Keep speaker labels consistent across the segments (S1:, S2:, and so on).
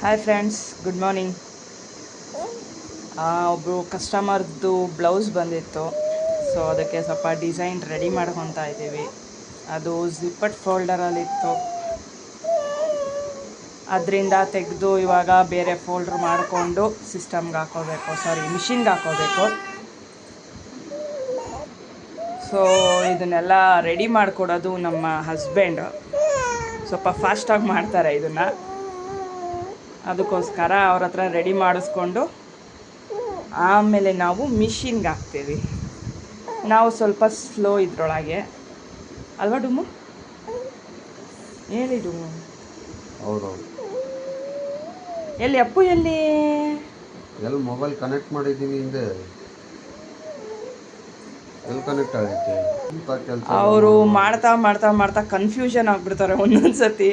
S1: Hi friends good morning ಒಬ್ಬರು ಕಸ್ಟಮರ್ದು blouse ಬಂದಿತ್ತು. So ಅದಕ್ಕೆ ಸ್ವಲ್ಪ ಡಿಸೈನ್ ರೆಡಿ ಮಾಡ್ಕೊತಾ ಇದ್ದೀವಿ. ಅದು ಜಿಪ್ಪಟ್ ಫೋಲ್ಡರಲ್ಲಿತ್ತು ಅದರಿಂದ ತೆಗೆದು ಇವಾಗ ಬೇರೆ ಫೋಲ್ಡ್ರ್ ಮಾಡಿಕೊಂಡು ಸಿಸ್ಟಮ್ಗೆ ಹಾಕೋಬೇಕು. ಸಾರಿ ಮಿಷಿನ್ಗೆ ಹಾಕೋಬೇಕು. ಸೊ ಇದನ್ನೆಲ್ಲ ರೆಡಿ ಮಾಡಿಕೊಡೋದು ನಮ್ಮ ಹಸ್ಬೆಂಡ್ ಸ್ವಲ್ಪ ಫಾಸ್ಟಾಗಿ ಮಾಡ್ತಾರೆ ಇದನ್ನು. ಅದಕ್ಕೋಸ್ಕರ ಅವ್ರ ಹತ್ರ ರೆಡಿ ಮಾಡಿಸ್ಕೊಂಡು ಆಮೇಲೆ ನಾವು ಮಿಷಿನ್ಗೆ ಹಾಕ್ತೀವಿ. ನಾವು ಸ್ವಲ್ಪ ಸ್ಲೋ ಇದ್ರೊಳಗೆ. ಅಲ್ವಾ ಡುಮ್ಮು ಹೇಳಿ ಡುಮ್ಮು
S2: ಹೌದೌದು.
S1: ಎಲ್ಲಿ ಅಪ್ಪು ಎಲ್ಲಿ?
S2: ಎಲ್ಲಿ ಮೊಬೈಲ್ ಕನೆಕ್ಟ್ ಮಾಡಿದ್ದೀನಿ ಹಿಂದೆ. ಎಲ್ಲಿ ಕನೆಕ್ಟ್ ಆಗೈತೆ ಇಂಥ ಕೆಲಸ
S1: ಅವರು ಮಾಡ್ತಾ ಮಾಡ್ತಾ ಮಾಡ್ತಾ ಕನ್ಫ್ಯೂಷನ್ ಆಗಿಬಿಡ್ತಾರೆ ಒಂದೊಂದು ಸತಿ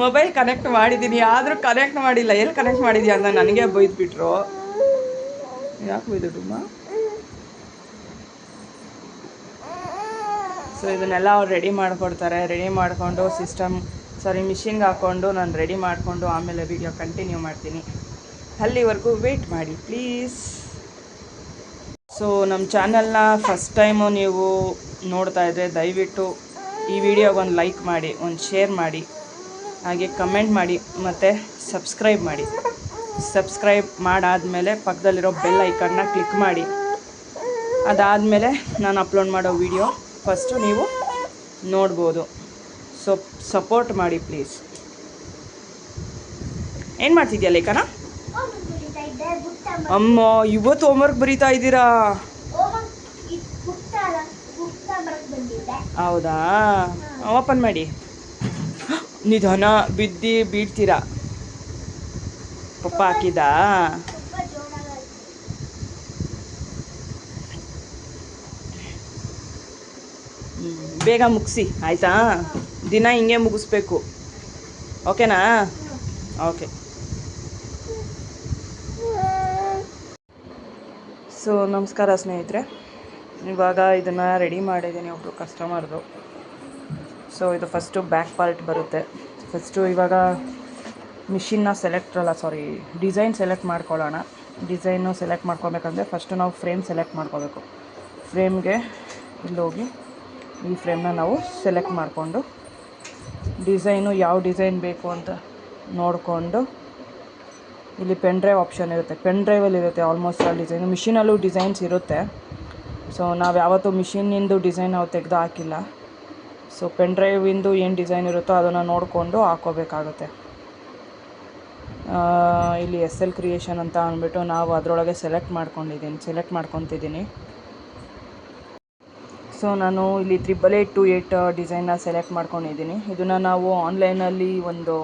S1: ಮೊಬೈಲ್ ಕನೆಕ್ಟ್ ಮಾಡಿದ್ದೀನಿ ಆದರೂ ಕನೆಕ್ಟ್ ಮಾಡಿಲ್ಲ. ಎಲ್ಲಿ ಕನೆಕ್ಟ್ ಮಾಡಿದ್ಯಾ ಅಂತ ನನಗೆ ಬೈದ್ಬಿಟ್ರು. ಯಾಕೆ ಬೈದ್ರು ಸೊ ಇದನ್ನೆಲ್ಲ ಅವ್ರು ರೆಡಿ ಮಾಡಿಕೊಡ್ತಾರೆ. ರೆಡಿ ಮಾಡಿಕೊಂಡು ಸಿಸ್ಟಮ್ ಸಾರಿ ಮಿಷಿನ್ಗೆ ಹಾಕ್ಕೊಂಡು ನಾನು ರೆಡಿ ಮಾಡಿಕೊಂಡು ಆಮೇಲೆ ವಿಡಿಯೋ ಕಂಟಿನ್ಯೂ ಮಾಡ್ತೀನಿ. ಅಲ್ಲಿವರೆಗೂ ವೆಯ್ಟ್ ಮಾಡಿ ಪ್ಲೀಸ್ ಸೊ ನಮ್ಮ ಚಾನಲ್ನ ಫಸ್ಟ್ ಟೈಮು ನೀವು ನೋಡ್ತಾ ಇದ್ದರೆ ದಯವಿಟ್ಟು ಈ ವಿಡಿಯೋಗೆ ಒಂದು ಲೈಕ್ ಮಾಡಿ, ಒಂದು ಶೇರ್ ಮಾಡಿ. ಹಾಗೆ ಕಮೆಂಟ್ ಮಾಡಿ ಮತ್ತು ಸಬ್ಸ್ಕ್ರೈಬ್ ಮಾಡಿ. ಸಬ್ಸ್ಕ್ರೈಬ್ ಮಾಡಾದಮೇಲೆ ಪಕ್ಕದಲ್ಲಿರೋ ಬೆಲ್ ಐಕನ್ನ ಕ್ಲಿಕ್ ಮಾಡಿ. ಅದಾದಮೇಲೆ ನಾನು ಅಪ್ಲೋಡ್ ಮಾಡೋ ವಿಡಿಯೋ ಫಸ್ಟು ನೀವು ನೋಡ್ಬೋದು. ಸೊ ಸಪೋರ್ಟ್ ಮಾಡಿ ಪ್ಲೀಸ್. ಏನು ಮಾಡ್ತಿದ್ಯಾ ಲೇಖನ? ಅಮ್ಮ ಇವತ್ತು ಹೋಮ್ವರ್ಕ್ ಬರೀತಾ ಇದ್ದೀರಾ? ಹೌದಾ? ಓಪನ್ ಮಾಡಿ. ನಿಧಾನ ಬಿದ್ದಿ ಬೀಳ್ತೀರ? ಪಪ್ಪ ಹಾಕಿದ? ಬೇಗ ಮುಗಿಸಿ, ಆಯಿತಾ? ದಿನ ಹಿಂಗೆ ಮುಗಿಸ್ಬೇಕು. ಓಕೆನಾ? ಓಕೆ. ಸೊ, ನಮಸ್ಕಾರ ಸ್ನೇಹಿತರೆ. ಇವಾಗ ಇದನ್ನು ರೆಡಿ ಮಾಡಿದ್ದೀನಿ ಒಬ್ಬರು ಕಸ್ಟಮರ್ದು ಸೊ ಇದು ಫಸ್ಟು ಬ್ಯಾಕ್ ಪಾರ್ಟ್ ಬರುತ್ತೆ. ಫಸ್ಟು ಇವಾಗ ಮಿಷಿನ್ನ ಸೆಲೆಕ್ಟ್ ಅಲ್ಲ ಸಾರಿ ಡಿಸೈನ್ ಸೆಲೆಕ್ಟ್ ಮಾಡ್ಕೊಳ್ಳೋಣ. ಡಿಸೈನು ಸೆಲೆಕ್ಟ್ ಮಾಡ್ಕೊಬೇಕಂದ್ರೆ ಫಸ್ಟು ನಾವು ಫ್ರೇಮ್ ಸೆಲೆಕ್ಟ್ ಮಾಡ್ಕೋಬೇಕು. ಫ್ರೇಮ್ಗೆ ಇಲ್ಲಿ ಹೋಗಿ ಈ ಫ್ರೇಮ್ನ ನಾವು ಸೆಲೆಕ್ಟ್ ಮಾಡಿಕೊಂಡು ಡಿಸೈನು ಯಾವ ಡಿಸೈನ್ ಬೇಕು ಅಂತ ನೋಡಿಕೊಂಡು, ಇಲ್ಲಿ ಪೆನ್ ಡ್ರೈವ್ ಆಪ್ಷನ್ ಇರುತ್ತೆ. ಪೆನ್ ಡ್ರೈವಲ್ಲಿ ಇರುತ್ತೆ ಆಲ್ಮೋಸ್ಟ್ ಆಲ್ ಡಿಸೈನು ಮಿಷಿನಲ್ಲೂ ಡಿಸೈನ್ಸ್ ಇರುತ್ತೆ. ಸೊ ನಾವು ಯಾವತ್ತೂ ಮಿಷಿನಿಂದು ಡಿಸೈನ್ ನಾವು ತೆಗೆದು ಹಾಕಿಲ್ಲ. ಸೊ ಪೆನ್ ಡ್ರೈವಿಂದು ಏನು ಡಿಸೈನ್ ಇರುತ್ತೋ ಅದನ್ನು ನೋಡಿಕೊಂಡು ಹಾಕೋಬೇಕಾಗುತ್ತೆ. ಇಲ್ಲಿ ಎಸ್ ಎಲ್ ಕ್ರಿಯೇಷನ್ ಅಂತ ಅಂದ್ಬಿಟ್ಟು ನಾವು ಅದರೊಳಗೆ ಸೆಲೆಕ್ಟ್ ಮಾಡ್ಕೊಂಡಿದ್ದೀನಿ ಸೆಲೆಕ್ಟ್ ಮಾಡ್ಕೊತಿದ್ದೀನಿ. ಸೊ ನಾನು ಇಲ್ಲಿ ತ್ರಿಬಲ್ ಏಯ್ಟ್ ಟು ಏಯ್ಟ್ ಡಿಸೈನ್ನ ಸೆಲೆಕ್ಟ್ ಮಾಡ್ಕೊಂಡಿದ್ದೀನಿ. ಇದನ್ನು ನಾವು ಆನ್ಲೈನಲ್ಲಿ ಒಂದು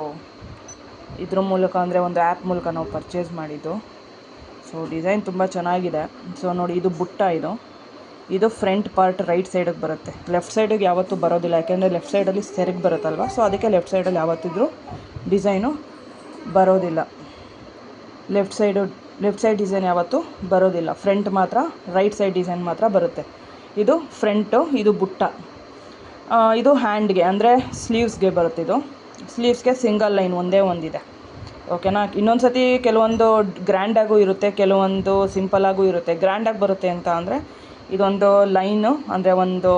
S1: ಇದ್ರ ಮೂಲಕ ಅಂದರೆ ಒಂದು ಆ್ಯಪ್ ಮೂಲಕ ನಾವು ಪರ್ಚೇಸ್ ಮಾಡಿದ್ದು. ಸೊ ಡಿಸೈನ್ ತುಂಬ ಚೆನ್ನಾಗಿದೆ. ಸೊ ನೋಡಿ ಇದು ಬುಟ್ಟ ಇದು. ಇದು ಫ್ರಂಟ್ ಪಾರ್ಟ್ ರೈಟ್ ಸೈಡಿಗೆ ಬರುತ್ತೆ. ಲೆಫ್ಟ್ ಸೈಡಿಗೆ ಯಾವತ್ತೂ ಬರೋದಿಲ್ಲ, ಯಾಕೆಂದರೆ ಲೆಫ್ಟ್ ಸೈಡಲ್ಲಿ ಸೆರಗ್ ಬರುತ್ತಲ್ವ? ಸೊ ಅದಕ್ಕೆ ಲೆಫ್ಟ್ ಸೈಡಲ್ಲಿ ಯಾವತ್ತಿದ್ರೂ ಡಿಸೈನು ಬರೋದಿಲ್ಲ. Left side left side design ಯಾವತ್ತೂ ಬರೋದಿಲ್ಲ. ಫ್ರಂಟ್ ಮಾತ್ರ ರೈಟ್ ಸೈಡ್ ಡಿಸೈನ್ ಮಾತ್ರ ಬರುತ್ತೆ. ಇದು ಫ್ರಂಟು ಇದು ಬುಟ್ಟ. ಇದು ಹ್ಯಾಂಡ್ಗೆ ಅಂದರೆ ಸ್ಲೀವ್ಸ್ಗೆ ಬರುತ್ತೆ ಇದು. ಸ್ಲೀವ್ಸ್ಗೆ ಸಿಂಗಲ್ ಲೈನ್ ಒಂದೇ ಒಂದಿದೆ. ಓಕೆನಾ ಇನ್ನೊಂದು ಸತಿ ಕೆಲವೊಂದು ಗ್ರ್ಯಾಂಡಾಗೂ ಇರುತ್ತೆ, ಕೆಲವೊಂದು ಸಿಂಪಲಾಗೂ ಇರುತ್ತೆ. ಗ್ರ್ಯಾಂಡಾಗಿ ಬರುತ್ತೆ ಅಂತ ಅಂದರೆ ಇದೊಂದು ಲೈನು, ಅಂದರೆ ಒಂದು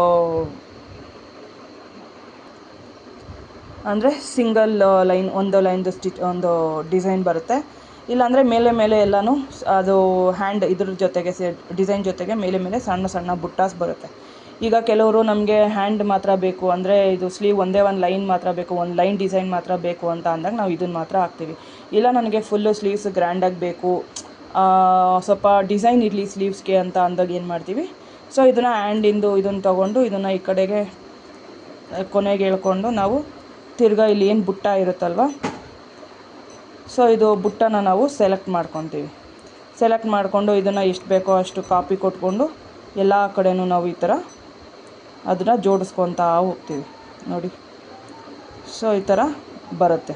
S1: ಅಂದರೆ ಸಿಂಗಲ್ ಲೈನ್, ಒಂದು ಲೈನ್ದು ಸ್ಟಿಚ್, ಒಂದು ಡಿಸೈನ್ ಬರುತ್ತೆ. ಇಲ್ಲಾಂದರೆ ಮೇಲೆ ಮೇಲೆ ಎಲ್ಲನೂ ಅದು ಹ್ಯಾಂಡ್ ಇದ್ರ ಜೊತೆಗೆ ಸೇ, ಡಿಸೈನ್ ಜೊತೆಗೆ ಮೇಲೆ ಮೇಲೆ ಸಣ್ಣ ಸಣ್ಣ ಬುಟ್ಟಾಸ್ ಬರುತ್ತೆ. ಈಗ ಕೆಲವರು ನಮಗೆ ಹ್ಯಾಂಡ್ ಮಾತ್ರ ಬೇಕು ಅಂದರೆ ಇದು ಸ್ಲೀವ್ ಒಂದೇ ಒಂದು ಲೈನ್ ಮಾತ್ರ ಬೇಕು, ಒಂದು ಲೈನ್ ಡಿಸೈನ್ ಮಾತ್ರ ಬೇಕು ಅಂತ ಅಂದಾಗ ನಾವು ಇದನ್ನು ಮಾತ್ರ ಹಾಕ್ತೀವಿ. ಇಲ್ಲ ನನಗೆ ಫುಲ್ಲು ಸ್ಲೀವ್ಸ್ ಗ್ರ್ಯಾಂಡಾಗಿ ಬೇಕು ಸ್ವಲ್ಪ ಡಿಸೈನ್ ಇರಲಿ ಸ್ಲೀವ್ಸ್ಗೆ ಅಂತ ಅಂದಾಗ ಏನು ಮಾಡ್ತೀವಿ ಸೊ ಇದನ್ನು ಹ್ಯಾಂಡಿಂದು ಇದನ್ನು ತೊಗೊಂಡು ಇದನ್ನು ಈ ಕಡೆಗೆ ಕೊನೆಗೆ ಹೇಳ್ಕೊಂಡು ನಾವು ತಿರ್ಗಾ ಇಲ್ಲಿ ಏನು ಬುಟ್ಟ ಇರುತ್ತಲ್ವ? ಸೊ ಇದು ಬುಟ್ಟನ ನಾವು ಸೆಲೆಕ್ಟ್ ಮಾಡ್ಕೊತೀವಿ. ಸೆಲೆಕ್ಟ್ ಮಾಡಿಕೊಂಡು ಇದನ್ನು ಎಷ್ಟು ಬೇಕೋ ಅಷ್ಟು ಕಾಪಿ ಕೊಟ್ಕೊಂಡು ಎಲ್ಲ ಕಡೆನೂ ನಾವು ಈ ಥರ ಅದನ್ನು ಜೋಡಿಸ್ಕೊತಾ ಹೋಗ್ತೀವಿ. ನೋಡಿ. ಸೊ ಈ ಥರ ಬರುತ್ತೆ.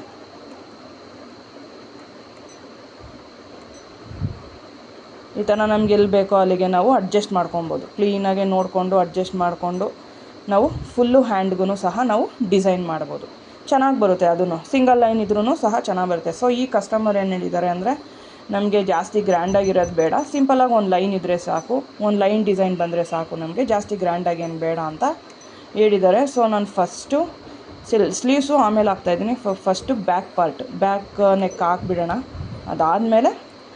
S1: ಈ ಥರ ನಮ್ಗೆ ಎಲ್ಲಿ ಬೇಕೋ ಅಲ್ಲಿಗೆ ನಾವು ಅಡ್ಜಸ್ಟ್ ಮಾಡ್ಕೊಬೋದು. ಕ್ಲೀನಾಗೆ ನೋಡಿಕೊಂಡು ಅಡ್ಜಸ್ಟ್ ಮಾಡಿಕೊಂಡು ನಾವು ಫುಲ್ಲು ಹ್ಯಾಂಡ್ಗೂ ಸಹ ನಾವು ಡಿಸೈನ್ ಮಾಡ್ಬೋದು. ಚೆನ್ನಾಗಿ ಬರುತ್ತೆ ಅದೂ ಸಿಂಗಲ್ ಲೈನ್ ಇದ್ರೂ ಸಹ ಚೆನ್ನಾಗಿ ಬರುತ್ತೆ. ಸೊ ಈ ಕಸ್ಟಮರ್ ಏನು ಹೇಳಿದ್ದಾರೆ ಅಂದರೆ ನಮಗೆ ಜಾಸ್ತಿ ಗ್ರ್ಯಾಂಡಾಗಿರೋದು ಬೇಡ. ಸಿಂಪಲಾಗಿ ಒಂದು ಲೈನ್ ಇದ್ದರೆ ಸಾಕು. ಒಂದು ಲೈನ್ ಡಿಸೈನ್ ಬಂದರೆ ಸಾಕು ನಮಗೆ. ಜಾಸ್ತಿ ಗ್ರ್ಯಾಂಡಾಗಿ ಏನು ಬೇಡ ಅಂತ ಹೇಳಿದ್ದಾರೆ. ಸೊ ನಾನು ಫಸ್ಟು ಸಿಲ್ ಸ್ಲೀವ್ಸು ಆಮೇಲೆ ಹಾಕ್ತಾಯಿದ್ದೀನಿ first back part back neck ಹಾಕ್ಬಿಡೋಣ. ಅದಾದಮೇಲೆ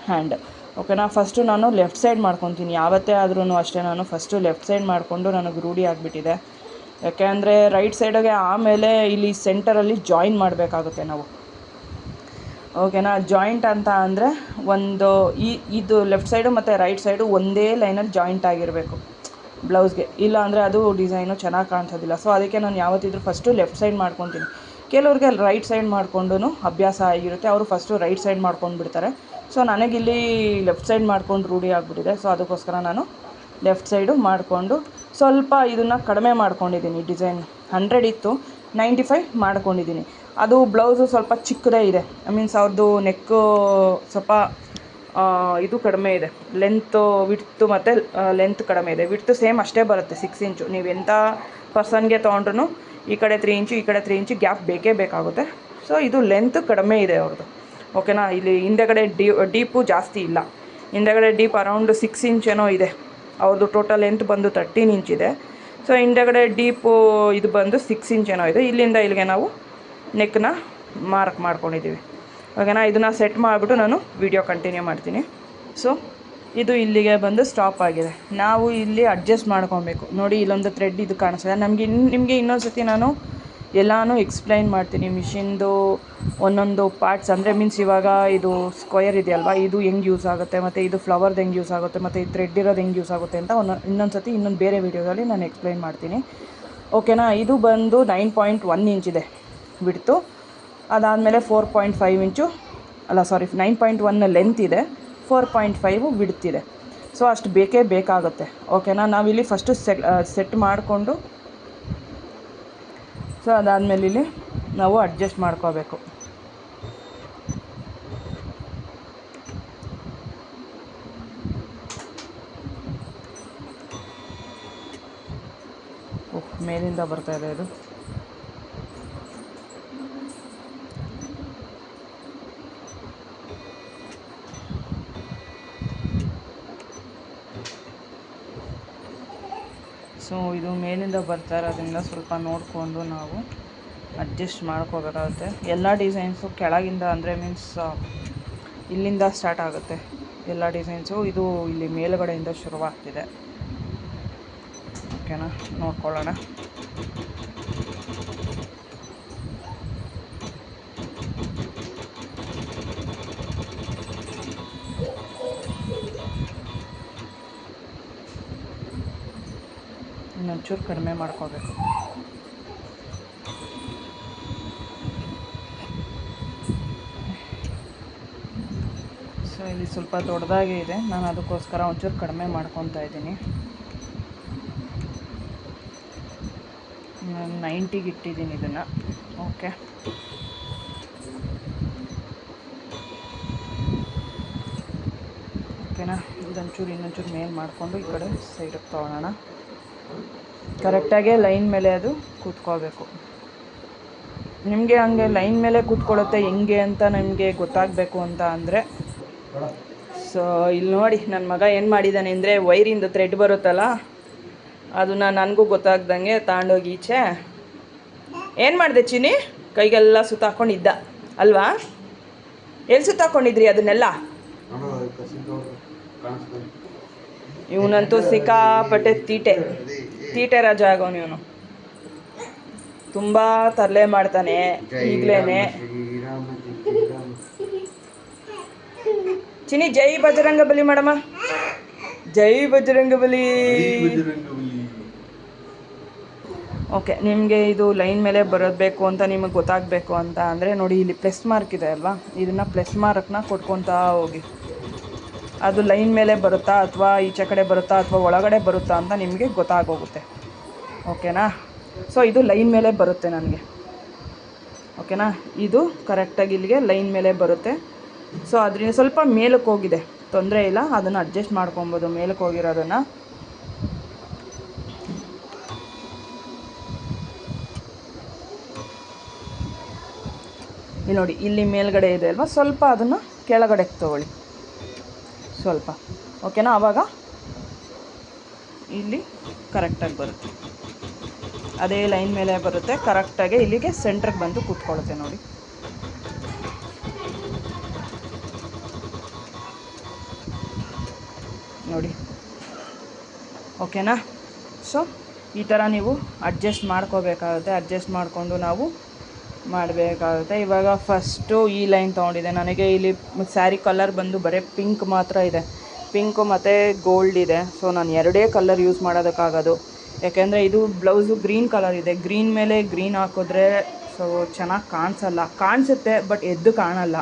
S1: ಹ್ಯಾಂಡ್ ಓಕೆನಾ ಫಸ್ಟು ನಾನು ಲೆಫ್ಟ್ ಸೈಡ್ ಮಾಡ್ಕೊತೀನಿ. ಯಾವತ್ತೇ ಆದ್ರೂ ಅಷ್ಟೇ ನಾನು ಫಸ್ಟು ಲೆಫ್ಟ್ ಸೈಡ್ ಮಾಡಿಕೊಂಡು ನನಗೆ ರೂಢಿ ಆಗಿಬಿಟ್ಟಿದೆ. ಯಾಕೆಂದರೆ ರೈಟ್ ಸೈಡಿಗೆ ಆಮೇಲೆ ಇಲ್ಲಿ ಸೆಂಟರಲ್ಲಿ ಜಾಯಿನ್ ಮಾಡಬೇಕಾಗುತ್ತೆ ನಾವು. ಓಕೆನಾ ಜಾಯಿಂಟ್ ಅಂತ ಅಂದರೆ ಒಂದು ಈ, ಇದು ಲೆಫ್ಟ್ ಸೈಡು ಮತ್ತು ರೈಟ್ ಸೈಡು ಒಂದೇ ಲೈನಲ್ಲಿ ಜಾಯಿಂಟ್ ಆಗಿರಬೇಕು. ಬ್ಲೌಸ್ಗೆ ಇಲ್ಲ ಅಂದರೆ ಅದು ಡಿಸೈನು ಚೆನ್ನಾಗಿ ಕಾಣಿಸೋದಿಲ್ಲ. ಸೊ ಅದಕ್ಕೆ ನಾನು ಯಾವತ್ತಿದ್ರೂ ಫಸ್ಟು ಲೆಫ್ಟ್ ಸೈಡ್ ಮಾಡ್ಕೊತೀನಿ. ಕೆಲವ್ರಿಗೆ ರೈಟ್ ಸೈಡ್ ಮಾಡಿಕೊಂಡು ಅಭ್ಯಾಸ ಆಗಿರುತ್ತೆ. ಅವರು ಫಸ್ಟು ರೈಟ್ ಸೈಡ್ ಮಾಡ್ಕೊಂಡು ಬಿಡ್ತಾರೆ ಸೊ ನನಗಿಲ್ಲಿ ಲೆಫ್ಟ್ ಸೈಡ್ ಮಾಡ್ಕೊಂಡು ರೂಢಿ ಆಗಿಬಿಟ್ಟಿದೆ. ಸೊ ಅದಕ್ಕೋಸ್ಕರ ನಾನು ಲೆಫ್ಟ್ ಸೈಡು ಮಾಡಿಕೊಂಡು ಸ್ವಲ್ಪ ಇದನ್ನು ಕಡಿಮೆ ಮಾಡ್ಕೊಂಡಿದ್ದೀನಿ. ಡಿಸೈನ್ ಹಂಡ್ರೆಡ್ ಇತ್ತು ನೈಂಟಿ ಫೈವ್ ಮಾಡ್ಕೊಂಡಿದ್ದೀನಿ. ಅದು ಬ್ಲೌಸು ಸ್ವಲ್ಪ ಚಿಕ್ಕದೇ ಇದೆ. ಐ ಮೀನ್ಸ್ ಅವ್ರದ್ದು ನೆಕ್ಕು ಸ್ವಲ್ಪ ಇದು ಕಡಿಮೆ ಇದೆ. ಲೆಂತು ವಿಡ್ತು ಮತ್ತು ಲೆಂತ್ ಕಡಿಮೆ ಇದೆ. ವಿಡ್ತು ಸೇಮ್ ಅಷ್ಟೇ ಬರುತ್ತೆ ಸಿಕ್ಸ್ ಇಂಚು ನೀವು ಎಂಥ ಪರ್ಸನ್ಗೆ ತೊಗೊಂಡ್ರು ಈ ಕಡೆ ತ್ರೀ ಇಂಚು ಈ ಕಡೆ ತ್ರೀ ಇಂಚು ಗ್ಯಾಪ್ ಬೇಕೇ ಬೇಕಾಗುತ್ತೆ. ಸೊ ಇದು ಲೆಂತ್ ಕಡಿಮೆ ಇದೆ ಅವ್ರದ್ದು ಓಕೆನಾ ಇಲ್ಲಿ ಹಿಂದೆಗಡೆ ಡಿ, ಡೀಪು ಜಾಸ್ತಿ ಇಲ್ಲ. ಹಿಂದೆಗಡೆ ಡೀಪ್ ಅರೌಂಡ್ ಸಿಕ್ಸ್ ಇಂಚ್ ಏನೋ ಇದೆ. ಅವ್ರದ್ದು ಟೋಟಲ್ ಲೆಂತ್ ಬಂದು ತರ್ಟೀನ್ ಇಂಚ್ ಇದೆ. ಸೊ ಹಿಂದೆಗಡೆ ಡೀಪು ಇದು ಬಂದು ಸಿಕ್ಸ್ ಇಂಚ್ ಏನೋ ಇದೆ. ಇಲ್ಲಿಂದ ಇಲ್ಲಿಗೆ ನಾವು ನೆಕ್ನ ಮಾರ್ಕ್ ಮಾಡ್ಕೊಂಡಿದ್ದೀವಿ. ಓಕೆನಾ ಇದನ್ನು ಸೆಟ್ ಮಾಡಿಬಿಟ್ಟು ನಾನು ವಿಡಿಯೋ ಕಂಟಿನ್ಯೂ ಮಾಡ್ತೀನಿ. ಸೊ ಇದು ಇಲ್ಲಿಗೆ ಬಂದು ಸ್ಟಾಪ್ ಆಗಿದೆ. ನಾವು ಇಲ್ಲಿ ಅಡ್ಜಸ್ಟ್ ಮಾಡ್ಕೊಬೇಕು. ನೋಡಿ, ಇಲ್ಲೊಂದು ಥ್ರೆಡ್ ಇದು ಕಾಣಿಸ್ತದೆ. ನಮಗೆ ನಿಮಗೆ ಇನ್ನೊಂದು ಸತಿ ನಾನು ಎಲ್ಲನೂ ಎಕ್ಸ್ಪ್ಲೈನ್ ಮಾಡ್ತೀನಿ. ಮಿಷಿನ್ದು ಒಂದೊಂದು ಪಾರ್ಟ್ಸ್ ಅಂದರೆ ಮೀನ್ಸ್ ಇವಾಗ ಇದು ಸ್ಕ್ವಯರ್ ಇದೆಯಲ್ವಾ ಇದು ಹೆಂಗೆ ಯೂಸ್ ಆಗುತ್ತೆ? ಮತ್ತು ಇದು ಫ್ಲವರ್ದು ಹೆಂಗೆ ಯೂಸ್ ಆಗುತ್ತೆ? ಮತ್ತು ಈ ಥ್ರೆಡ್ ಇರೋದು ಹೆಂಗೆ ಯೂಸ್ ಆಗುತ್ತೆ ಅಂತ ಇನ್ನೊಂದು ಸತಿ ಇನ್ನೊಂದು ಬೇರೆ ವೀಡಿಯೋದಲ್ಲಿ ನಾನು ಎಕ್ಸ್ಪ್ಲೈನ್ ಮಾಡ್ತೀನಿ. ಓಕೆನಾ ಇದು ಬಂದು ನೈನ್ ಪಾಯಿಂಟ್ ಒನ್ ಇಂಚ್ ಇದೆ ಬಿಡ್ತು. ಅದಾದಮೇಲೆ ಫೋರ್ ಪಾಯಿಂಟ್ ಫೈವ್ ಇಂಚು ಅಲ್ಲ sorry nine point one length ಇದೆ. ಫೋರ್ ಪಾಯಿಂಟ್ ಫೈವು ಬಿಡ್ತಿದೆ. ಸೊ ಅಷ್ಟು ಬೇಕೇ ಬೇಕಾಗುತ್ತೆ. ಓಕೆನಾ ನಾವಿಲ್ಲಿ ಫಸ್ಟು ಸೆಟ್ ಸೆಟ್ ಮಾಡಿಕೊಂಡು ಸೊ ಅದಾದಮೇಲೆ ಇಲ್ಲಿ ನಾವು ಅಡ್ಜಸ್ಟ್ ಮಾಡ್ಕೋಬೇಕು. ಮೇಲಿಂದ ಬರ್ತಾ ಇದೆ ಇದು ಮೇಲಿಂದ ಬರ್ತಾ ಇರೋದ್ರಿಂದ ಸ್ವಲ್ಪ ನೋಡಿಕೊಂಡು ನಾವು ಅಡ್ಜಸ್ಟ್ ಮಾಡ್ಕೋಬೇಕಾಗುತ್ತೆ. ಎಲ್ಲ ಡಿಸೈನ್ಸು ಕೆಳಗಿಂದ ಅಂದರೆ ಮೀನ್ಸ್ ಇಲ್ಲಿಂದ ಸ್ಟಾರ್ಟ್ ಆಗುತ್ತೆ. ಎಲ್ಲ ಡಿಸೈನ್ಸು ಇದು ಇಲ್ಲಿ ಮೇಲುಗಡೆಯಿಂದ ಶುರುವಾಗ್ತಿದೆ. ಓಕೆನಾ ನೋಡ್ಕೊಳ್ಳೋಣ. ಇನ್ನೊಂಚೂರು ಕಡಿಮೆ ಮಾಡ್ಕೋಬೇಕು. ಸೊ ಇಲ್ಲಿ ಸ್ವಲ್ಪ ದೊಡ್ಡದಾಗೇ ಇದೆ. ನಾನು ಅದಕ್ಕೋಸ್ಕರ ಒಂಚೂರು ಕಡಿಮೆ ಮಾಡ್ಕೊತಾ ಇದ್ದೀನಿ. ನಾನು ನೈಂಟಿಗೆ ಇಟ್ಟಿದ್ದೀನಿ ಇದನ್ನು. ಓಕೆ ಓಕೆನಾ ಇದೊಂಚೂರು ಇನ್ನೊಂಚೂರು ಮೇಲ್ ಮಾಡಿಕೊಂಡು ಈ ಕಡೆ ಸೈಡಿಗೆ ತೊಗೊಳೋಣ ಕರೆಕ್ಟಾಗೆ ಲೈನ್ ಮೇಲೆ ಅದು ಕೂತ್ಕೋಬೇಕು ನಿಮಗೆ ಹಂಗೆ ಲೈನ್ ಮೇಲೆ ಕೂತ್ಕೊಳ್ಳುತ್ತೆ ಹೆಂಗೆ ಅಂತ ನಿಮಗೆ ಗೊತ್ತಾಗಬೇಕು ಅಂತ ಅಂದರೆ ಸೊ ಇಲ್ಲಿ ನೋಡಿ ನನ್ನ ಮಗ ಏನು ಮಾಡಿದ್ದಾನೆ ಅಂದರೆ ವೈರಿಂದ ಥ್ರೆಡ್ ಬರುತ್ತಲ್ಲ ಅದನ್ನು ನನಗೂ ಗೊತ್ತಾಗ್ದಂಗೆ ತಗೊಂಡೋಗಿ ಈಚೆ. ಏನು ಮಾಡಿದೆ ಚಿನಿ ಕೈಗೆಲ್ಲ ಸುತ್ತಾಕೊಂಡಿದ್ದ ಅಲ್ವಾ? ಎಲ್ಲಿ ಸುತ್ತಾಕೊಂಡಿದ್ರಿ ಅದನ್ನೆಲ್ಲ? ಇವನಂತೂ ಸಿಕ್ಕಾಪಟ್ಟೆ ತೀಟೆ. ತೀಟೆ ರಾಜ ಆಗೋನು ಇವನು. ತುಂಬ ತರಲೆ ಮಾಡ್ತಾನೆ ಈಗಲೇನೆ. ಚಿನಿ ಜೈ ಬಜರಂಗ ಬಲಿ ಮಾಡಮ್ಮ. ಜೈ ಬಜರಂಗ ಬಲಿ. ಓಕೆ, ನಿಮಗೆ ಇದು ಲೈನ್ ಮೇಲೆ ಬರಬೇಕು ಅಂತ ನಿಮಗೆ ಗೊತ್ತಾಗಬೇಕು ಅಂತ ಅಂದರೆ ನೋಡಿ, ಇಲ್ಲಿ ಪ್ಲಸ್ ಮಾರ್ಕ್ ಇದೆ ಅಲ್ವಾ? ಇದನ್ನು ಪ್ಲಸ್ ಮಾರ್ಕ್ನ ಕೊಟ್ಕೊತಾ ಹೋಗಿ. ಅದು ಲೈನ್ ಮೇಲೆ ಬರುತ್ತಾ ಅಥವಾ ಈಚೆ ಕಡೆ ಬರುತ್ತಾ ಅಥವಾ ಒಳಗಡೆ ಬರುತ್ತಾ ಅಂತ ನಿಮಗೆ ಗೊತ್ತಾಗೋಗುತ್ತೆ. ಓಕೆನಾ? ಸೊ ಇದು ಲೈನ್ ಮೇಲೆ ಬರುತ್ತೆ ನನಗೆ. ಓಕೆನಾ? ಇದು ಕರೆಕ್ಟಾಗಿ ಇಲ್ಲಿಗೆ ಲೈನ್ ಮೇಲೆ ಬರುತ್ತೆ. ಸೊ ಅದರಿಂದ ಸ್ವಲ್ಪ ಮೇಲಕ್ಕೆ ಹೋಗಿದೆ. ತೊಂದರೆ ಇಲ್ಲ, ಅದನ್ನು ಅಡ್ಜಸ್ಟ್ ಮಾಡ್ಕೊಬೋದು ಮೇಲಕ್ಕೆ ಹೋಗಿರೋದನ್ನು. ಇಲ್ಲಿ ನೋಡಿ, ಇಲ್ಲಿ ಮೇಲ್ಗಡೆ ಇದೆ ಅಲ್ವಾ? ಸ್ವಲ್ಪ ಅದನ್ನು ಕೆಳಗಡೆಗೆ ತೊಗೊಳ್ಳಿ. ಸ್ವಲ್ಪ. ಓಕೆನಾ ಆವಾಗ ಇಲ್ಲಿ ಕರೆಕ್ಟಾಗಿ ಬರುತ್ತೆ. ಅದೇ ಲೈನ್ ಮೇಲೆ ಬರುತ್ತೆ. ಕರೆಕ್ಟಾಗಿ ಇಲ್ಲಿಗೆ ಸೆಂಟ್ರಿಗೆ ಬಂದು ಕೂತ್ಕೊಳ್ಳುತ್ತೆ ನೋಡಿ. ನೋಡಿ. ಓಕೆನಾ ಸೊ ಈ ಥರ ನೀವು ಅಡ್ಜಸ್ಟ್ ಮಾಡ್ಕೋಬೇಕಾಗುತ್ತೆ. ಅಡ್ಜಸ್ಟ್ ಮಾಡಿಕೊಂಡು ನಾವು ಮಾಡಬೇಕಾಗುತ್ತೆ. ಇವಾಗ ಫಸ್ಟು ಈ ಲೈನ್ ತೊಗೊಂಡಿದೆ ನನಗೆ ಇಲ್ಲಿ ಸ್ಯಾರಿ ಕಲರ್ ಬಂದು ಬರೀ ಪಿಂಕ್ ಮಾತ್ರ ಇದೆ. ಪಿಂಕು ಮತ್ತು ಗೋಲ್ಡ್ ಇದೆ. ಸೊ, ನಾನು ಎರಡೇ ಕಲರ್ ಯೂಸ್ ಮಾಡೋದಕ್ಕಾಗೋದು. ಯಾಕೆಂದರೆ ಇದು ಬ್ಲೌಸು ಗ್ರೀನ್ ಕಲರ್ ಇದೆ. ಗ್ರೀನ್ ಮೇಲೆ ಗ್ರೀನ್ ಹಾಕಿದ್ರೆ ಸೊ, ಚೆನ್ನಾಗಿ ಕಾಣಿಸಲ್ಲ. ಕಾಣಿಸುತ್ತೆ, ಬಟ್ ಎದ್ದು ಕಾಣಲ್ಲ.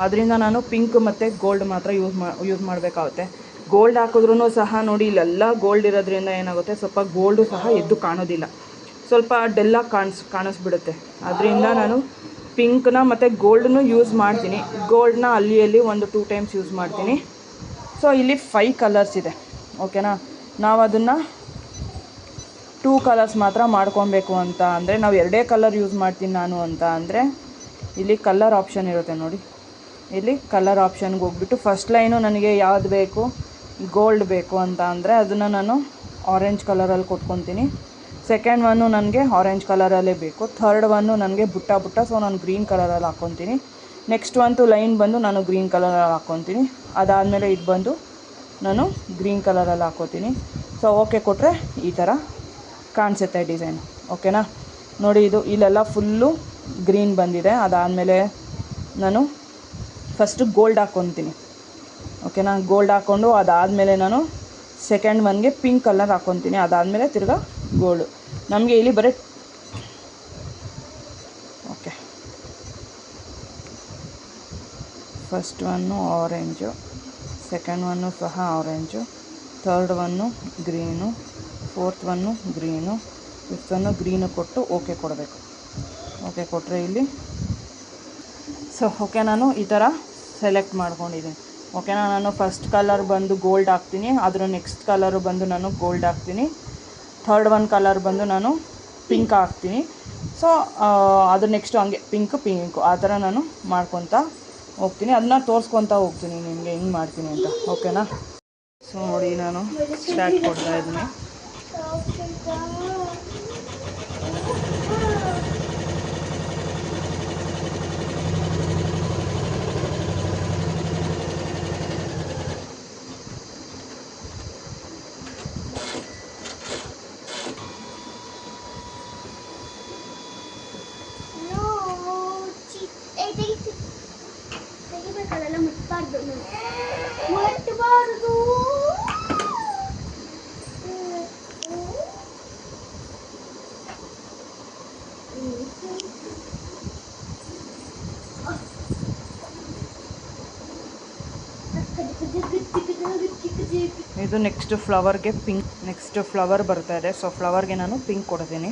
S1: ಅದರಿಂದ ನಾನು ಪಿಂಕ್ ಮತ್ತು ಗೋಲ್ಡ್ ಮಾತ್ರ ಯೂಸ್ ಮಾ, ಯೂಸ್ ಮಾಡಬೇಕಾಗುತ್ತೆ. ಗೋಲ್ಡ್ ಹಾಕಿದ್ರೂ ಸಹ ನೋಡಿ, ಇಲ್ಲೆಲ್ಲ ಗೋಲ್ಡ್ ಇರೋದ್ರಿಂದ ಏನಾಗುತ್ತೆ? ಸ್ವಲ್ಪ ಗೋಲ್ಡು ಸಹ ಎದ್ದು ಕಾಣೋದಿಲ್ಲ. ಸ್ವಲ್ಪ ಡೆಲ್ಲಾಗಿ ಕಾಣಿಸ್, ಕಾಣಿಸ್ಬಿಡುತ್ತೆ. ಅದರಿಂದ ನಾನು ಪಿಂಕ್ನ ಮತ್ತು ಗೋಲ್ಡನ್ನು ಯೂಸ್ ಮಾಡ್ತೀನಿ. ಗೋಲ್ಡ್ನ ಅಲ್ಲಿ ಅಲ್ಲಿ ಒಂದು ಟೂ ಟೈಮ್ಸ್ ಯೂಸ್ ಮಾಡ್ತೀನಿ. ಸೊ, ಇಲ್ಲಿ ಫೈ ಕಲರ್ಸ್ ಇದೆ. ಓಕೆನಾ? ನಾವು ಅದನ್ನು ಟೂ ಕಲರ್ಸ್ ಮಾತ್ರ ಮಾಡ್ಕೊಬೇಕು ಅಂತ ಅಂದರೆ, ನಾವು ಎರಡೇ ಕಲರ್ ಯೂಸ್ ಮಾಡ್ತೀನಿ ನಾನು ಅಂತ ಅಂದರೆ, ಇಲ್ಲಿ ಕಲರ್ ಆಪ್ಷನ್ ಇರುತ್ತೆ ನೋಡಿ. ಇಲ್ಲಿ ಕಲರ್ ಆಪ್ಷನ್ಗೆ ಹೋಗ್ಬಿಟ್ಟು ಫಸ್ಟ್ ಲೈನು ನನಗೆ ಯಾವ್ದು ಬೇಕು? ಗೋಲ್ಡ್ ಬೇಕು ಅಂತ ಅಂದರೆ, ಅದನ್ನು ನಾನು ಆರೆಂಜ್ ಕಲರಲ್ಲಿ ಕೊಟ್ಕೊತೀನಿ. ಸೆಕೆಂಡ್ ಒನ್ನು ನನಗೆ ಆರೆಂಜ್ ಕಲರಲ್ಲೇ ಬೇಕು. ಥರ್ಡ್ ಒನ್ನು ನನಗೆ ಬುಟ್ಟ ಬುಟ್ಟ ಸೊ ನಾನು ಗ್ರೀನ್ ಕಲರಲ್ಲಿ ಹಾಕ್ಕೊತೀನಿ ನೆಕ್ಸ್ಟ್ ಒಂದು ಲೈನ್ ಬಂದು ನಾನು ಗ್ರೀನ್ ಕಲರಲ್ಲಿ ಹಾಕ್ಕೊತೀನಿ ಅದಾದಮೇಲೆ ಇದು ಬಂದು ನಾನು ಗ್ರೀನ್ ಕಲರಲ್ಲಿ ಹಾಕ್ಕೋತೀನಿ ಸೊ ಓಕೆ ಕೊಟ್ಟರೆ ಈ ಥರ ಕಾಣಿಸುತ್ತೆ ಡಿಸೈನ್ ಓಕೆನಾ ನೋಡಿ ಇದು, ಇಲ್ಲೆಲ್ಲ ಫುಲ್ಲು ಗ್ರೀನ್ ಬಂದಿದೆ. ಅದಾದಮೇಲೆ ನಾನು ಫಸ್ಟು ಗೋಲ್ಡ್ ಹಾಕ್ಕೊತೀನಿ ಓಕೆನಾ ಗೋಲ್ಡ್ ಹಾಕ್ಕೊಂಡು ಅದಾದಮೇಲೆ ನಾನು ಸೆಕೆಂಡ್ ಒನ್ಗೆ ಪಿಂಕ್ ಕಲರ್ ಹಾಕ್ಕೊತೀನಿ ಅದಾದಮೇಲೆ ತಿರ್ಗಾ ಗೋಲ್ಡು ನಮಗೆ ಇಲ್ಲಿ ಬರೀ okay first one orange second one ಸಹ orange third one green fourth one green fifth one green ಕೊಟ್ಟು ಓಕೆ ಕೊಡಬೇಕು. ಓಕೆ ಕೊಟ್ಟರೆ ಇಲ್ಲಿ ಸೊ ಓಕೆ ನಾನು ಈ ಥರ ಸೆಲೆಕ್ಟ್ ಮಾಡ್ಕೊಂಡಿದ್ದೀನಿ. ಓಕೆನಾ ನಾನು ಫಸ್ಟ್ ಕಲರ್ ಬಂದು ಗೋಲ್ಡ್ ಹಾಕ್ತೀನಿ ಅದರ ನೆಕ್ಸ್ಟ್ ಕಲರು ಬಂದು ನಾನು ಗೋಲ್ಡ್ ಹಾಕ್ತೀನಿ. ಥರ್ಡ್ ಒನ್ ಕಲರ್ ಬಂದು ನಾನು ಪಿಂಕ್ ಹಾಕ್ತೀನಿ. ಸೊ ಅದು ನೆಕ್ಸ್ಟು ಹಂಗೆ ಪಿಂಕ್ ಪಿಂಕು ಆ ಥರ ನಾನು ಮಾಡ್ಕೊತಾ ಹೋಗ್ತೀನಿ. ಅದನ್ನ ತೋರಿಸ್ಕೊತಾ ಹೋಗ್ತೀನಿ ನಿಮಗೆ ಹೆಂಗೆ ಮಾಡ್ತೀನಿ ಅಂತ. ಓಕೆನಾ ಸೊ ನೋಡಿ ನಾನು ಸ್ಟಾರ್ಟ್ ಕೊಡ್ತಾ ಇದ್ದೀನಿ. ಇದು ನೆಕ್ಸ್ಟ್ ಫ್ಲವರ್ಗೆ ಪಿಂಕ್ ನೆಕ್ಸ್ಟ್ ಫ್ಲವರ್ ಬರ್ತಾ ಇದೆ. ಸೊ ಫ್ಲವರ್ಗೆ ನಾನು ಪಿಂಕ್ ಕೊಡ್ತೀನಿ.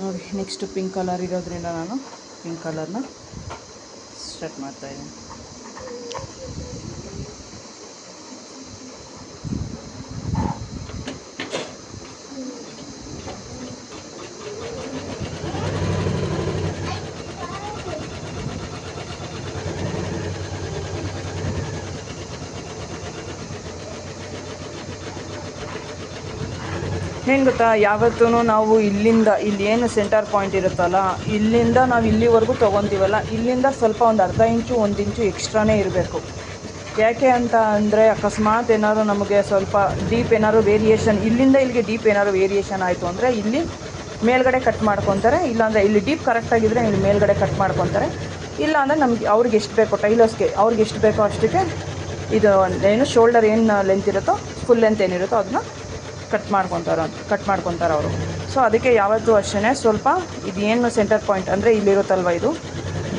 S1: ನೋಡಿ ನೆಕ್ಸ್ಟ್ ಪಿಂಕ್ ಕಲರ್ ಇರೋದ್ರಿಂದ ನಾನು ಪಿಂಕ್ ಕಲರ್ನ ಸ್ಟಾರ್ಟ್ ಮಾಡ್ತಾ ಗೊತ್ತಾ ಯಾವತ್ತೂ ನಾವು ಇಲ್ಲಿಂದ, ಇಲ್ಲಿ ಏನು ಸೆಂಟರ್ ಪಾಯಿಂಟ್ ಇರುತ್ತಲ್ಲ, ಇಲ್ಲಿಂದ ನಾವು ಇಲ್ಲಿವರೆಗೂ ತೊಗೊತೀವಲ್ಲ ಇಲ್ಲಿಂದ ಸ್ವಲ್ಪ ಒಂದು ಅರ್ಧ ಇಂಚು, ಒಂದು ಇಂಚು ಎಕ್ಸ್ಟ್ರಾನೇ ಇರಬೇಕು. ಯಾಕೆ ಅಂತ ಅಂದರೆ, ಅಕಸ್ಮಾತ್ ಏನಾದ್ರು ನಮಗೆ ಸ್ವಲ್ಪ ಡೀಪ್ ಏನಾದ್ರು ವೇರಿಯೇಷನ್ ಇಲ್ಲಿಂದ ಇಲ್ಲಿಗೆ ಡೀಪ್ ಏನಾದ್ರು ವೇರಿಯೇಷನ್ ಆಯಿತು ಅಂದರೆ, ಇಲ್ಲಿ ಮೇಲ್ಗಡೆ ಕಟ್ ಮಾಡ್ಕೊತಾರೆ, ಇಲ್ಲಾಂದರೆ ಇಲ್ಲಿ ಡೀಪ್ ಕರೆಕ್ಟಾಗಿದ್ದರೆ ಇಲ್ಲಿ ಮೇಲ್ಗಡೆ ಕಟ್ ಮಾಡ್ಕೊತಾರೆ. ಇಲ್ಲಾಂದರೆ ನಮಗೆ ಅವ್ರಿಗೆ ಎಷ್ಟು ಬೇಕೋ, ಟೈಲರ್ಸ್ಗೆ ಅವ್ರಿಗೆ ಎಷ್ಟು ಬೇಕೋ ಅಷ್ಟಕ್ಕೆ ಇದು ಏನು ಶೋಲ್ಡರ್ ಏನು ಲೆಂತ್ ಇರುತ್ತೋ ಫುಲ್ ಲೆಂತ್ ಏನಿರುತ್ತೋ ಅದನ್ನ ಕಟ್ ಮಾಡ್ಕೊತಾರೆ ಕಟ್ ಮಾಡ್ಕೊತಾರೆ ಅವರು. ಸೊ ಅದಕ್ಕೆ ಯಾವತ್ತೂ ಅಷ್ಟೇ ಸ್ವಲ್ಪ ಇದೇನು ಸೆಂಟರ್ ಪಾಯಿಂಟ್ ಅಂದರೆ ಇಲ್ಲಿರುತ್ತಲ್ವ ಇದು?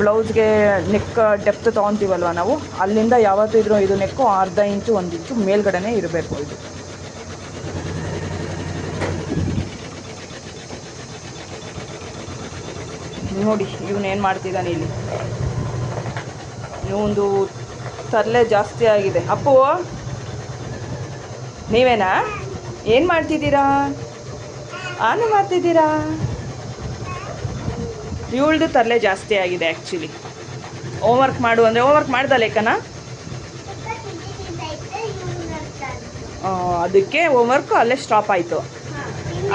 S1: ಬ್ಲೌಸ್ಗೆ ನೆಕ್ ಡೆಪ್ತ್ ತೊಗೊತೀವಲ್ವ ನಾವು? ಅಲ್ಲಿಂದ ಯಾವತ್ತೂ ಇದ್ರೂ ಇದು ನೆಕ್ಕು ಅರ್ಧ ಇಂಚು, ಒಂದು ಇಂಚು ಮೇಲ್ಗಡೆನೇ ಇರಬೇಕು ಇದು. ನೋಡಿ ಇವನೇನು ಮಾಡ್ತಿದ್ದಾನೆ ಇಲ್ಲಿ? ಇವೊಂದು ತರಲೆ ಜಾಸ್ತಿ ಆಗಿದೆ. ಅಪ್ಪು, ನೀವೇನಾ? ಏನು ಮಾಡ್ತಿದ್ದೀರಾ? ಆನೆ ಮಾಡ್ತಿದ್ದೀರಾ? ಇವಳ್ದು ತರಲೆ ಜಾಸ್ತಿ ಆಗಿದೆ ಆ್ಯಕ್ಚುಲಿ ಹೋಮ್ವರ್ಕ್ ಮಾಡು ಅಂದರೆ ಹೋಮ್ವರ್ಕ್ ಮಾಡ್ದ ಲೇಖನ? ಅದಕ್ಕೆ ಹೋಮ್ವರ್ಕು ಅಲ್ಲೇ ಸ್ಟಾಪ್ ಆಯಿತು.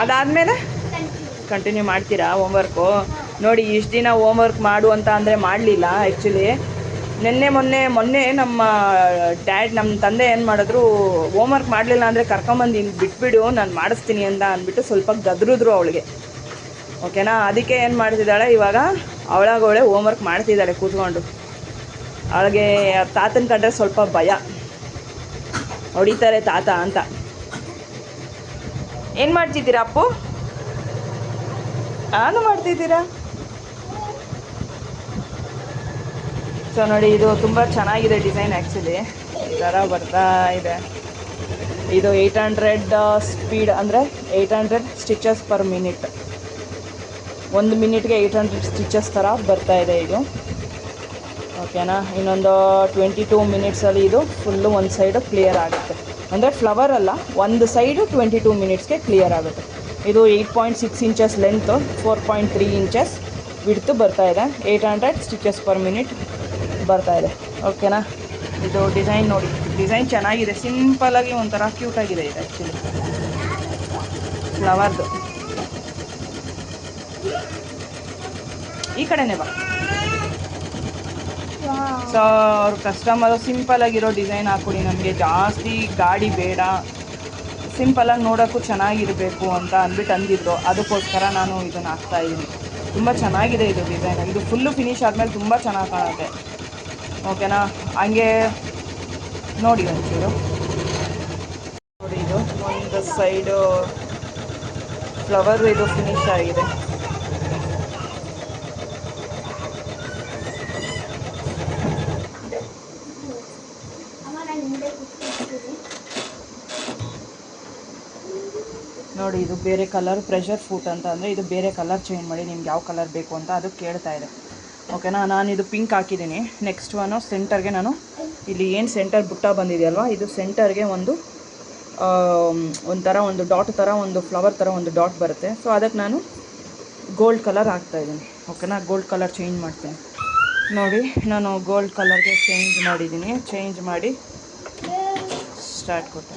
S1: ಅದಾದಮೇಲೆ ಕಂಟಿನ್ಯೂ ಮಾಡ್ತೀರಾ ಹೋಮ್ವರ್ಕು ನೋಡಿ, ಇಷ್ಟು ದಿನ ಹೋಮ್ವರ್ಕ್ ಮಾಡು ಅಂತ ಅಂದರೆ ಮಾಡಲಿಲ್ಲ ಆ್ಯಕ್ಚುಲಿ ನಿನ್ನೆ ಮೊನ್ನೆ ಮೊನ್ನೆ ನಮ್ಮ ಡ್ಯಾಡ್ ನಮ್ಮ ತಂದೆ ಏನು ಮಾಡಿದ್ರು ಹೋಮ್ವರ್ಕ್ ಮಾಡಲಿಲ್ಲ ಅಂದರೆ ಕರ್ಕೊಂಬಂದು ಇಲ್ಲಿ ಬಿಟ್ಬಿಡು, ನಾನು ಮಾಡಿಸ್ತೀನಿ ಅಂತ ಅಂದ್ಬಿಟ್ಟು ಸ್ವಲ್ಪ ಗದ್ರಿದ್ರು ಅವಳಿಗೆ. ಓಕೆನಾ ಅದಕ್ಕೆ ಏನು ಮಾಡ್ತಿದ್ದಾಳೆ, ಇವಾಗ ಅವಳಾಗವಳೆ ಹೋಮ್ವರ್ಕ್ ಮಾಡ್ತಿದ್ದಾಳೆ ಕೂತ್ಕೊಂಡು. ಅವಳಿಗೆ ತಾತನ ಕಂಡ್ರೆ ಸ್ವಲ್ಪ ಭಯ. ಹೊಡಿತಾರೆ ತಾತ ಅಂತ. ಏನು ಮಾಡ್ತಿದ್ದೀರಾ ಅಪ್ಪು? ನಾನು ಮಾಡ್ತಿದ್ದೀರಾ? ಸೊ ನೋಡಿ, ಇದು ತುಂಬ ಚೆನ್ನಾಗಿದೆ ಡಿಸೈನ್ ಆ್ಯಕ್ಚುಲಿ ಈ ಬರ್ತಾ ಇದೆ. ಇದು ಏಯ್ಟ್ ಹಂಡ್ರೆಡ್ ಸ್ಪೀಡ್ ಅಂದರೆ eight hundred stitches per minute ಒಂದು ಮಿನಿಟ್ಗೆ ಏಯ್ಟ್ ಹಂಡ್ರೆಡ್ ಸ್ಟಿಚಸ್ ಥರ ಬರ್ತಾ ಇದೆ ಇದು. ಓಕೆನಾ ಇನ್ನೊಂದು ಟ್ವೆಂಟಿ ಟೂ ಮಿನಿಟ್ಸಲ್ಲಿ ಇದು ಫುಲ್ಲು ಒಂದು ಸೈಡು ಕ್ಲಿಯರ್ ಆಗುತ್ತೆ. ಅಂದರೆ ಫ್ಲವರ್ ಅಲ್ಲ, ಒಂದು ಸೈಡು ಟ್ವೆಂಟಿ ಟೂ ಮಿನಿಟ್ಸ್ಗೆ ಕ್ಲಿಯರ್ ಆಗುತ್ತೆ. ಇದು eight point six inches length four point three inches ಬಿಡ್ತು ಬರ್ತಾ ಇದೆ. Eight hundred stitches per minute ಬರ್ತಾ ಇದೆ. ಓಕೆನಾ ಇದು ಡಿಸೈನ್ ನೋಡಿ. ಡಿಸೈನ್ ಚೆನ್ನಾಗಿದೆ. ಸಿಂಪಲಾಗಿ ಒಂಥರ ಕ್ಯೂಟಾಗಿದೆ ಇದು ಆ್ಯಕ್ಚುಲಿ ಫ್ಲವರ್ದು ಈ ಕಡೆನೇ ಬಾ. ಸೊ ಅವ್ರ ಕಸ್ಟಮರು ಸಿಂಪಲಾಗಿರೋ ಡಿಸೈನ್ ಹಾಕ್ಕೊಡಿ ನಮಗೆ. ಜಾಸ್ತಿ ಗಾಡಿ ಬೇಡ. ಸಿಂಪಲಾಗಿ ನೋಡೋಕ್ಕೂ ಚೆನ್ನಾಗಿರಬೇಕು ಅಂತ ಅಂದ್ಬಿಟ್ಟು ಅಂದಿದ್ರು. ಅದಕ್ಕೋಸ್ಕರ ನಾನು ಇದನ್ನು ಹಾಕ್ತಾ ಇದ್ದೀನಿ ತುಂಬ ಚೆನ್ನಾಗಿದೆ ಇದು ಡಿಸೈನ್. ಇದು ಫುಲ್ಲು ಫಿನಿಶ್ ಆದಮೇಲೆ ತುಂಬ ಚೆನ್ನಾಗಿ ಕಾಣುತ್ತೆ. ಓಕೆನಾ? ಹಂಗೆ ನೋಡಿ ಒಂಚೂರು. ನೋಡಿ ಇದು ಒಂದು ಸೈಡು. ಫ್ಲವರು ಇದು ಫಿನಿಶ್ ಆಗಿದೆ. ನೋಡಿ ಇದು ಬೇರೆ ಕಲರ್ ಪ್ರೆಷರ್ ಫೂಟ್ ಅಂತ ಅಂದರೆ ಇದು ಬೇರೆ ಕಲರ್ ಚೇಂಜ್ ಮಾಡಿ ನಿಮ್ಗೆ ಯಾವ ಕಲರ್ ಬೇಕು ಅಂತ ಅದು ಕೇಳ್ತಾ ಇದೆ. ಓಕೆನಾ ನಾನು ಇದು ಪಿಂಕ್ ಹಾಕಿದ್ದೀನಿ ನೆಕ್ಸ್ಟ್ ಒನು ಸೆಂಟರ್ಗೆ ನಾನು ಇಲ್ಲಿ ಏನು ಸೆಂಟರ್ ಬುಟ್ಟ ಬಂದಿದೆಯಲ್ವಾ? ಇದು ಸೆಂಟರ್ಗೆ ಒಂದು ಒಂಥರ ಒಂದು ಡಾಟ್ ಥರ ಒಂದು ಫ್ಲವರ್ ಥರ ಒಂದು ಡಾಟ್ ಬರುತ್ತೆ. ಸೊ ಅದಕ್ಕೆ ನಾನು ಗೋಲ್ಡ್ ಕಲರ್ ಹಾಕ್ತಾಯಿದ್ದೀನಿ ಓಕೆನಾ ಗೋಲ್ಡ್ ಕಲರ್ ಚೇಂಜ್ ಮಾಡ್ತೀನಿ. ನೋಡಿ, ನಾನು ಗೋಲ್ಡ್ ಕಲರ್ಗೆ ಚೇಂಜ್ ಮಾಡಿದ್ದೀನಿ ಚೇಂಜ್ ಮಾಡಿ ಸ್ಟಾರ್ಟ್ ಕೊಟ್ಟೆ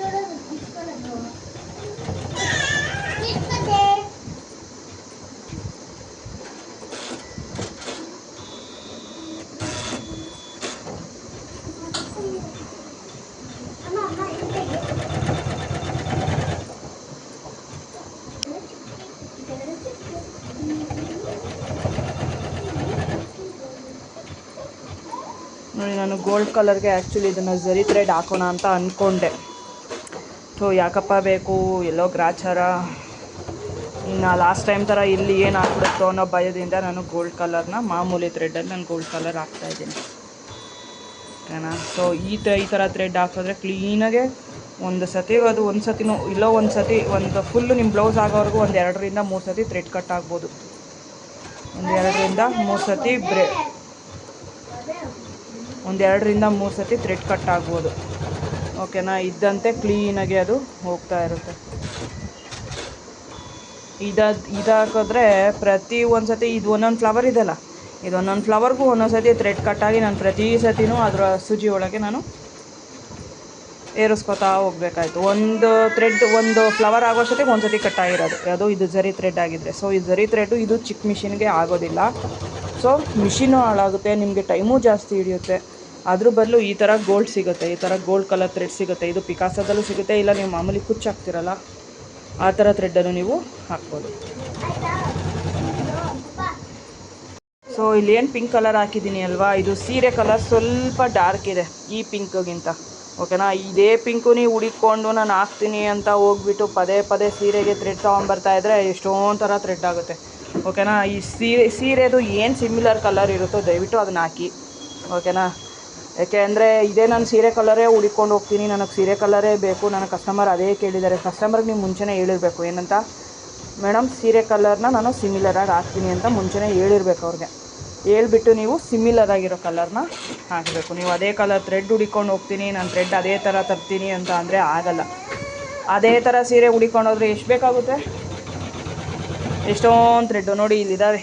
S1: ನೋಡಿ, ನಾನು ಗೋಲ್ಡ್ ಕಲರ್ಗೆ ಆ್ಯಕ್ಚುಲಿ ಇದನ್ನು ಝರಿ ಥ್ರೆಡ್ ಹಾಕೋಣ ಅಂತ ಅಂದ್ಕೊಂಡೆ ಸೊ ಯಾಕಪ್ಪ ಬೇಕು? ಎಲ್ಲೋ ಗ್ರಾಚಾರ. ಇನ್ನು ಲಾಸ್ಟ್ ಟೈಮ್ ಥರ ಇಲ್ಲಿ ಏನು ಹಾಕ್ಬಿಡುತ್ತೋ ಅನ್ನೋ ಭಯದಿಂದ ನಾನು ಗೋಲ್ಡ್ ಕಲರ್ನ ಮಾಮೂಲಿ ಥ್ರೆಡ್ಡಲ್ಲಿ ನಾನು ಗೋಲ್ಡ್ ಕಲರ್ ಹಾಕ್ತಾಯಿದ್ದೀನಿ ಓಕೆನಾ? ಸೊ ಈ ಥರ ಈ ಥರ ಥ್ರೆಡ್ ಹಾಕಿದ್ರೆ ಕ್ಲೀನಾಗೆ ಒಂದು ಸತಿ, ಅದು ಒಂದು ಸತಿನೂ ಇಲ್ಲೋ ಒಂದು ಸತಿ, ಒಂದು ಫುಲ್ಲು ನಿಮ್ಮ ಬ್ಲೌಸ್ ಆಗೋವರೆಗೂ ಒಂದು ಎರಡರಿಂದ ಮೂರು ಸತಿ ಥ್ರೆಡ್ ಕಟ್ ಆಗ್ಬೋದು. ಒಂದು ಎರಡರಿಂದ ಮೂರು ಸತಿ ಬ್ರೆ ಒಂದು ಎರಡರಿಂದ ಮೂರು ಸರ್ತಿ ಥ್ರೆಡ್ ಕಟ್ ಆಗ್ಬೋದು. ಓಕೆನಾ ಇದ್ದಂತೆ ಕ್ಲೀನಾಗಿ ಅದು ಹೋಗ್ತಾ ಇರುತ್ತೆ. ಇದ ಇದಾಕಿದ್ರೆ ಪ್ರತಿ ಒಂದು ಸತಿ ಇದು ಒಂದೊಂದು ಫ್ಲವರ್ ಇದೆಲ್ಲ, ಇದು ಒಂದೊಂದು ಫ್ಲವರ್ಗೂ ಒಂದೊಂದು ಸತಿ ಥ್ರೆಡ್ ಕಟ್ಟಾಗಿ ನಾನು ಪ್ರತಿ ಸರ್ತಿನೂ ಅದರ ಸೂಜಿ ಒಳಗೆ ನಾನು ಏರಿಸ್ಕೊತಾ ಹೋಗ್ಬೇಕಾಯ್ತು. ಒಂದು ಥ್ರೆಡ್ ಒಂದು ಫ್ಲವರ್ ಆಗೋ ಆಗೋಷ್ಟೊತ್ತಿಗೆ ಒಂದು ಸತಿ ಕಟ್ಟಾಗಿರೋದು ಅದು ಇದು ಜರಿ ಥ್ರೆಡ್ ಆಗಿದ್ರೆ. ಸೊ ಈ ಜರಿ ಥ್ರೆಡ್ಡು ಇದು ಚಿಕ್ಕ ಮಿಷಿನ್ಗೆ ಆಗೋದಿಲ್ಲ. ಸೊ ಮಿಷಿನೂ ಹಾಳಾಗುತ್ತೆ ನಿಮಗೆ ಟೈಮೂ ಜಾಸ್ತಿ ಹಿಡಿಯುತ್ತೆ. ಅದ್ರ ಬದಲು ಈ ಥರ ಗೋಲ್ಡ್ ಸಿಗುತ್ತೆ, ಈ ಥರ ಗೋಲ್ಡ್ ಕಲರ್ ಥ್ರೆಡ್ ಸಿಗುತ್ತೆ, ಇದು ಪಿಕಾಸದಲ್ಲೂ ಸಿಗುತ್ತೆ, ಇಲ್ಲ ನೀವು ಮಾಮೂಲಿ ಕುಚ್ಚು ಹಾಕ್ತಿರಲ್ಲ, ಆ ಥರ ಥ್ರೆಡ್ಡನ್ನು ನೀವು ಹಾಕ್ಬೋದು. ಸೊ ಇಲ್ಲಿ ಏನು ಪಿಂಕ್ ಕಲರ್ ಹಾಕಿದ್ದೀನಿ ಅಲ್ವಾ? ಇದು ಸೀರೆ ಕಲರ್ ಸ್ವಲ್ಪ ಡಾರ್ಕ್ ಇದೆ, ಈ ಪಿಂಕ್ಗಿಂತ ಓಕೆನಾ ಇದೇ ಪಿಂಕು ನೀವು ಹುಡಿಕೊಂಡು ನಾನು ಹಾಕ್ತೀನಿ ಅಂತ ಹೋಗ್ಬಿಟ್ಟು ಪದೇ ಪದೇ ಸೀರೆಗೆ ಥ್ರೆಡ್ ತೊಗೊಂಬರ್ತಾ ಇದ್ದರೆ ಎಷ್ಟೊಂದು ಥರ ಥ್ರೆಡ್ ಆಗುತ್ತೆ. ಓಕೆನಾ ಈ ಸೀರೆ, ಸೀರೆದು ಏನು ಸಿಮಿಲರ್ ಕಲರ್ ಇರುತ್ತೋ ದಯವಿಟ್ಟು ಅದನ್ನ ಹಾಕಿ. ಓಕೆನಾ ಯಾಕೆ ಅಂದರೆ ಇದೇ ನಾನು ಸೀರೆ ಕಲರೇ ಹುಡಿಕೊಂಡು ಹೋಗ್ತೀನಿ, ನನಗೆ ಸೀರೆ ಕಲರೇ ಬೇಕು, ನನ್ನ ಕಸ್ಟಮರ್ ಅದೇ ಕೇಳಿದ್ದಾರೆ. ಕಸ್ಟಮರ್ಗೆ ನೀವು ಮುಂಚೆನೇ ಹೇಳಿರಬೇಕು, ಏನಂತ? ಮೇಡಮ್ ಸೀರೆ ಕಲರ್ನ ನಾನು ಸಿಮಿಲರಾಗಿ ಹಾಕ್ತೀನಿ ಅಂತ ಮುಂಚೆನೇ ಹೇಳಿರ್ಬೇಕು ಅವ್ರಿಗೆ. ಹೇಳ್ಬಿಟ್ಟು ನೀವು ಸಿಮಿಲರ್ ಆಗಿರೋ ಕಲರ್ನ ಹಾಕಬೇಕು. ನೀವು ಅದೇ ಕಲರ್ ಥ್ರೆಡ್ ಹುಡಿಕೊಂಡು ಹೋಗ್ತೀನಿ, ನಾನು ಥ್ರೆಡ್ ಅದೇ ಥರ ತರ್ತೀನಿ ಅಂತ ಅಂದರೆ ಆಗಲ್ಲ. ಅದೇ ಥರ ಸೀರೆ ಹುಡಿಕೊಂಡೋದ್ರೆ ಎಷ್ಟು ಬೇಕಾಗುತ್ತೆ? ಎಷ್ಟೊಂದು ಥ್ರೆಡ್ಡು ನೋಡಿ ಇಲ್ಲಿದ್ದಾವೆ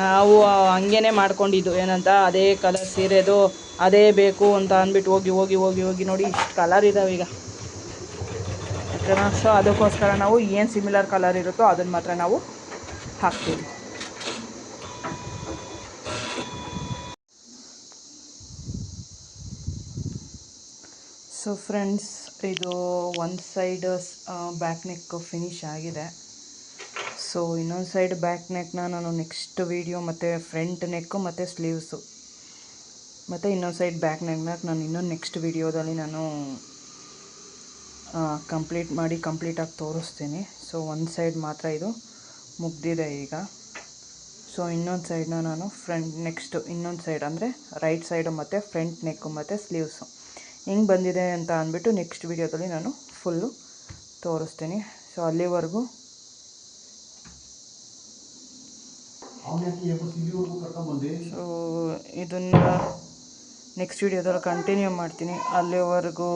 S1: ನಾವು ಹಂಗೇನೆ ಮಾಡ್ಕೊಂಡಿದ್ದು. ಏನಂತ, ಅದೇ ಕಲರ್ ಸೀರೆದು, ಅದೇ ಬೇಕು ಅಂತ ಅಂದ್ಬಿಟ್ಟು ಹೋಗಿ ಹೋಗಿ ಹೋಗಿ ಹೋಗಿ ನೋಡಿ ಇಷ್ಟು ಕಲರ್ ಇದಾವೆ ಈಗ. ಸೊ ಅದಕ್ಕೋಸ್ಕರ ನಾವು ಏನು ಸಿಮಿಲರ್ ಕಲರ್ ಇರುತ್ತೋ ಅದನ್ನು ಮಾತ್ರ ನಾವು ಹಾಕ್ತೀವಿ. ಸೊ ಫ್ರೆಂಡ್ಸ್ ಇದು ಒಂದು ಸೈಡ್ ಬ್ಯಾಕ್ ನೆಕ್ ಫಿನಿಶ್ ಆಗಿದೆ. ಸೊ ಇನ್ನೊಂದು ಸೈಡ್ ಬ್ಯಾಕ್ ನೆಕ್ನ ನಾನು ನೆಕ್ಸ್ಟ್ ವೀಡಿಯೋ ಮತ್ತು ಫ್ರಂಟ್ ನೆಕ್ಕು ಮತ್ತು ಸ್ಲೀವ್ಸು ಮತ್ತು ಇನ್ನೊಂದು ಸೈಡ್ ಬ್ಯಾಕ್ ನೆಕ್ನ ನಾನು ಇನ್ನೊಂದು ನೆಕ್ಸ್ಟ್ ವೀಡಿಯೋದಲ್ಲಿ ನಾನು ಕಂಪ್ಲೀಟ್ ಮಾಡಿ ಕಂಪ್ಲೀಟಾಗಿ ತೋರಿಸ್ತೀನಿ. ಸೊ ಒಂದು ಸೈಡ್ ಮಾತ್ರ ಇದು ಮುಗ್ದಿದೆ ಈಗ. ಸೊ ಇನ್ನೊಂದು ಸೈಡ್ನ ನಾನು ಫ್ರಂಟ್ ನೆಕ್ಸ್ಟು ಇನ್ನೊಂದು ಸೈಡ್ ಅಂದರೆ ರೈಟ್ ಸೈಡು ಮತ್ತು ಫ್ರಂಟ್ ನೆಕ್ಕು ಮತ್ತು ಸ್ಲೀವ್ಸು ಹಿಂಗೆ ಬಂದಿದೆ ಅಂತ ಅಂದ್ಬಿಟ್ಟು ನೆಕ್ಸ್ಟ್ ವೀಡಿಯೋದಲ್ಲಿ ನಾನು ಫುಲ್ಲು ತೋರಿಸ್ತೀನಿ. ಸೊ ಅಲ್ಲಿವರೆಗೂ ಸೊ ಇದನ್ನು ನೆಕ್ಸ್ಟ್ ವಿಡಿಯೋದಲ್ಲಿ ಕಂಟಿನ್ಯೂ ಮಾಡ್ತೀನಿ. ಅಲ್ಲಿವರೆಗೂ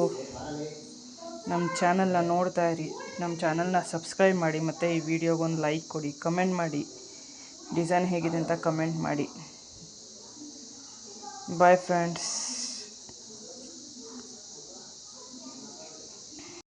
S1: ನಮ್ಮ ಚಾನಲ್ನ ನೋಡ್ತಾ ಇರಿ. ನಮ್ಮ ಚಾನಲ್ನ ಸಬ್ಸ್ಕ್ರೈಬ್ ಮಾಡಿ, ಮತ್ತು ಈ ವಿಡಿಯೋಗೊಂದು ಲೈಕ್ ಕೊಡಿ ಕಮೆಂಟ್ ಮಾಡಿ. ಡಿಸೈನ್ ಹೇಗಿದೆ ಅಂತ ಕಮೆಂಟ್ ಮಾಡಿ. Bye friends